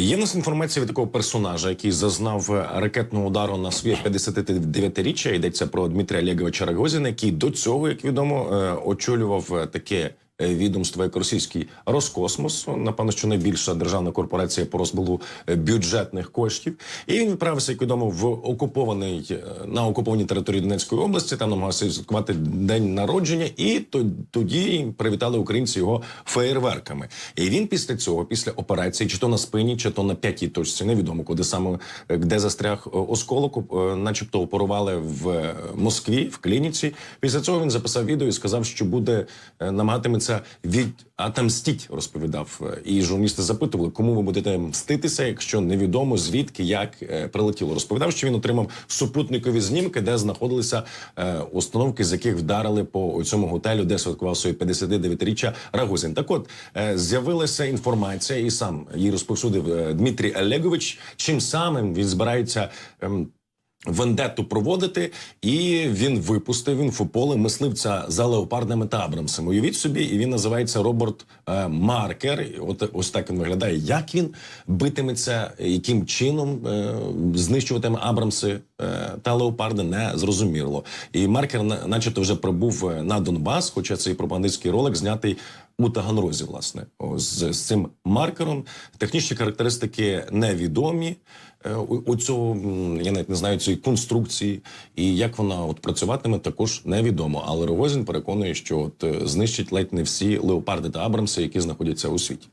Є в нас інформація від такого персонажа, який зазнав е, ракетного удару на своє 59-річчя. Йдеться про Дмитрія Олеговича Рогозіна, який до цього, як відомо, е, очолював е, таке е, відомство, як російський Роскосмос. Напевно, що найбільша державна корпорація по розпилу е, бюджетних коштів. І він відправився, як відомо, в окупований е, на окупованій території Донецької області. Там намагався святкувати день народження, і тоді привітали українці його феєрверками. І він після цього, після операції, чи то на спині, чи то на п'ятій точці, невідомо куди саме де застряг осколок, начебто оперували в Москві в клініці. Після цього він записав відео і сказав, що буде е, намагатиметься від атамстіть, розповідав. Е, І журналісти запитували, кому ви будете мститися, якщо невідомо звідки як е, прилетіло. Розповідав, що він отримав супутникові знімки, де знаходилися е, установки, з яких вдарили по цьому готелю, де святкував своє 59-річчя Рагозін. Так от з'явилася інформація, і сам її розповсюдив Дмитрій Олегович. Чим самим він збирається. Вендетту проводити, і він випустив інфополе мисливця за леопардами та абрамсами. Уявіть собі, і він називається Роберт е, Маркер. От ось так він виглядає. Як він битиметься, яким чином е, знищуватиме абрамси е, та леопарди, не зрозуміло. І маркер, на- начебто, вже прибув е, на Донбас, хоча цей пропагандистський ролик знятий у Таганрозі, власне, з, з цим маркером. Технічні характеристики невідомі. Е, У, цього я навіть не знаю цієї конструкції, і як вона от працюватиме, також невідомо. Але Рогозін переконує, що от е, знищить ледь не всі леопарди та абрамси, які знаходяться у світі.